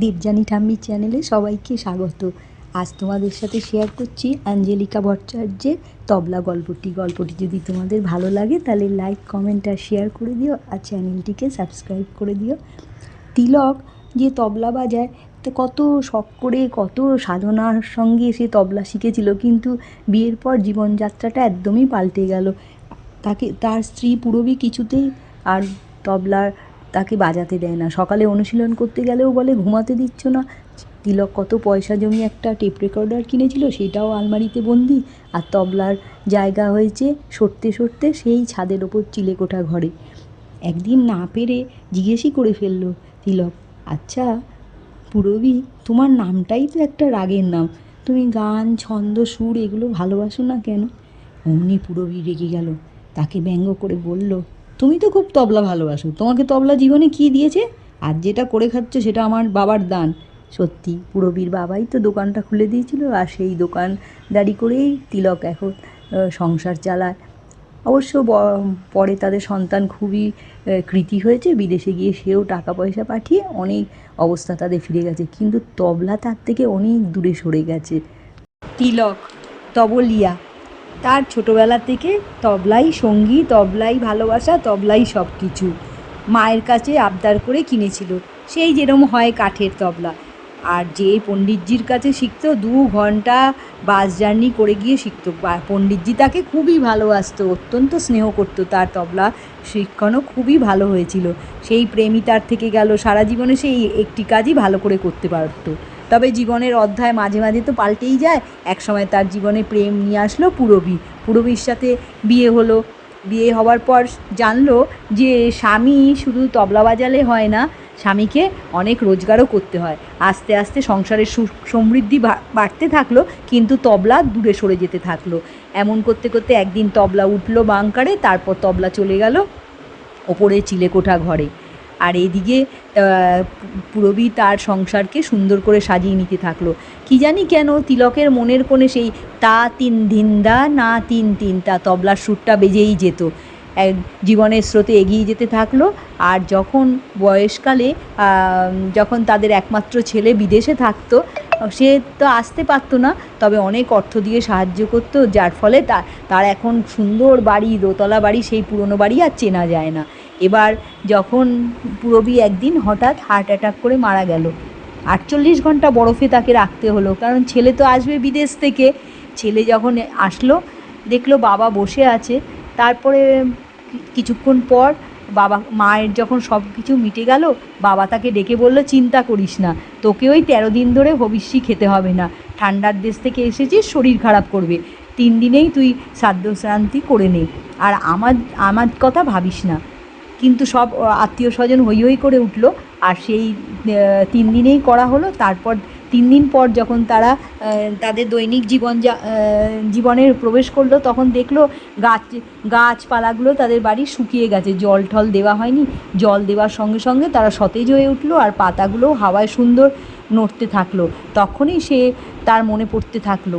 দেবযানী ঠাম্মির চ্যানেলে সবাইকে স্বাগত। আজ তোমাদের সাথে শেয়ার করছি অ্যাঞ্জেলিকা ভট্টাচার্যের তবলা গল্পটি। গল্পটি যদি তোমাদের ভালো লাগে, তাহলে লাইক কমেন্ট আর শেয়ার করে দিও আর চ্যানেলটিকে সাবস্ক্রাইব করে দিও। তিলক যে তবলা বাজায়, তো কত শখ করে, কত সাধনার সঙ্গে সে তবলা শিখেছিল, কিন্তু বিয়ের পর জীবনযাত্রাটা একদমই পাল্টে গেল। তাকে, তার স্ত্রী পুরবী কিছুতেই আর তবলার তাকে বাজাতে দেয় না। সকালে অনুশীলন করতে গেলেও বলে, ঘুমাতে দিচ্ছ না। তিলক কত পয়সা জমিয়ে একটা টেপ রেকর্ডার কিনেছিল, সেটাও আলমারিতে বন্দি। আর তবলার জায়গা হয়েছে সরতে সরতে সেই ছাদের ওপর চিলেকোঠা ঘরে। একদিন না পেরে জিজ্ঞেসই করে ফেলল, তিলক আচ্ছা পুরবী, তোমার নামটাই তো একটা রাগের নাম। তুমি গান, ছন্দ, সুর এগুলো ভালোবাসো না কেন? অমনি পুরবী রেগে গেল। তাকে ব্যঙ্গ করে বলল তুমি তো খুব তবলা ভালোবাসো। তোমাকে তবলা জীবনে কি দিয়েছে? আর যেটা করে খাচ্ছ সেটা আমার বাবার দান। সত্যি, পুরবীর বাবাই তো দোকানটা খুলে দিয়েছিল আর সেই দোকানদারি করেই তিলক এখন সংসার চালায়। অবশ্য পরে তাদের সন্তান খুবই কৃতি হয়েছে। বিদেশে গিয়ে সেও টাকা পয়সা পাঠিয়ে অনেক অবস্থা তাদের ফিরে গেছে। কিন্তু তবলা তার থেকে অনেক দূরে সরে গেছে। তিলক, তবলিয়া তার ছোটোবেলা থেকে তবলাই সঙ্গী, তবলাই ভালোবাসা, তবলাই সব কিছু মায়ের কাছে আবদার করে কিনেছিল। সেই যেরম হয় কাঠের তবলা। আর যে পণ্ডিতজির কাছে শিখতো, দু ঘণ্টা বাস জার্নি করে গিয়ে শিখতো। পণ্ডিতজি তাকে খুবই ভালোবাসতো, অত্যন্ত স্নেহ করতো তার তবলা শিক্ষণও খুবই ভালো হয়েছিল। সেই প্রেমই তার থেকে গেল। সারা জীবনে সেই একটি কাজই ভালো করে করতে পারতো। তবে জীবনের অধ্যায় মাঝে মাঝে তো পাল্টেই যায়। একসময় তার জীবনে প্রেম নিয়ে আসলো পুরবী। পুরবীর সাথে বিয়ে হলো। বিয়ে হওয়ার পর জানলো যে স্বামী শুধু তবলা বাজালে হয় না, স্বামীকে অনেক রোজগারও করতে হয়। আস্তে আস্তে সংসারের সমৃদ্ধি বাড়তে থাকল, কিন্তু তবলা দূরে সরে যেতে থাকল। এমন করতে করতে একদিন তবলা উঠল বাংকারে তারপর তবলা চলে গেল ওপরে চিলেকোঠা ঘরে। আর এদিকে পুরবী তার সংসারকে সুন্দর করে সাজিয়ে নিতে থাকল। কি জানি কেন তিলকের মনের কোণে সেই তা তিন ধিন্দা না তিন তিন তা তবলার সুরটা বেজেই যেত। এক জীবনের স্রোতে এগিয়ে যেতে থাকল আর যখন বয়সকালে যখন তাদের একমাত্র ছেলে বিদেশে থাকতো সে তো আসতে পারতো না, তবে অনেক অর্থ দিয়ে সাহায্য করতো, যার ফলে তার তার এখন সুন্দর বাড়ি, দোতলা বাড়ি, সেই পুরনো বাড়ি আর চেনা যায় না। এবার যখন পুরবী একদিন হঠাৎ হার্ট অ্যাটাক করে মারা গেল, আটচল্লিশ ঘণ্টা বরফে তাকে রাখতে হলো, কারণ ছেলে তো আসবে বিদেশ থেকে। ছেলে যখন আসলো, দেখল বাবা বসে আছে, তারপরে কিছুক্ষণ পর বাবা, মায়ের যখন সব কিছু মিটে গেল, বাবা তাকে ডেকে বলল, চিন্তা করিস না, তোকে ওই তেরো দিন ধরে হবিষ্যি খেতে হবে না। ঠান্ডার দেশ থেকে এসেছিস, শরীর খারাপ করবে। তিন দিনেই তুই সাধ্য শ্রান্তি করে নে। আর আমার আমার কথা ভাবিস না। কিন্তু সব আত্মীয় স্বজন হই হই করে উঠল। আর সেই তিন দিনেই করা হলো। তারপর তিন দিন পর যখন তারা তাদের দৈনিক জীবন জীবনে প্রবেশ করল, তখন দেখল গাছ, গাছপালাগুলো তাদের বাড়ি শুকিয়ে গেছে। জল টল দেওয়া হয়নি। জল দেওয়ার সঙ্গে সঙ্গে তারা সতেজ হয়ে উঠল আর পাতাগুলো হাওয়ায় সুন্দর নড়তে থাকল। তখনই সে তার মনে পড়তে থাকল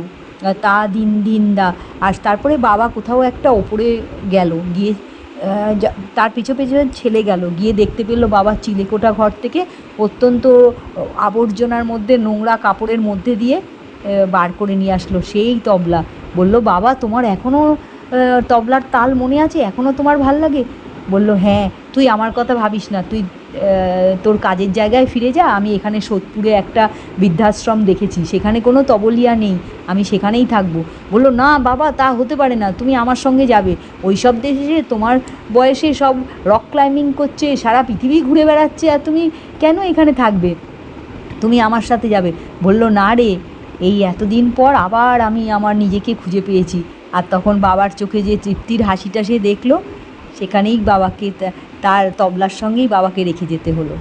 তা দিন দিন দা। আর তারপরে বাবা কোথাও একটা ওপরে গেল, গিয়ে তার পিছু পিছু ছেলে গেল। গিয়ে দেখতে পেল বাবা চিলেকোটা ঘর থেকে অত্যন্ত আবর্জনার মধ্যে নোংরা কাপড়ের মধ্যে দিয়ে বার করে নিয়ে আসলো। সেই তবলা। বলল, বাবা, তোমার এখনও তবলার তাল মনে আছে? এখনও তোমার ভালো লাগে? বলল হ্যাঁ। তুই আমার কথা ভাবিস না। তুই তোর কাজের জায়গায় ফিরে যা, আমি এখানে সোদপুরে একটা বৃদ্ধাশ্রম দেখেছি, সেখানে কোনো তবলিয়া নেই, আমি সেখানেই থাকব। বলল, না বাবা, তা হতে পারে না, তুমি আমার সঙ্গে যাবে। ওই সব দেশে তোমার বয়সে সব রক ক্লাইম্বিং করছে, সারা পৃথিবী ঘুরে বেড়াচ্ছে, আর তুমি কেন এখানে থাকবে? তুমি আমার সাথে যাবে। বলল, না রে, এই এতদিন পর আবার আমি আমার নিজেকে খুঁজে পেয়েছি। আর তখন বাবার চোখে যে তৃপ্তির হাসিটা সে দেখল সেখানেই বাবাকে তার তবলার সঙ্গেই বাবাকে রেখে যেতে হলো।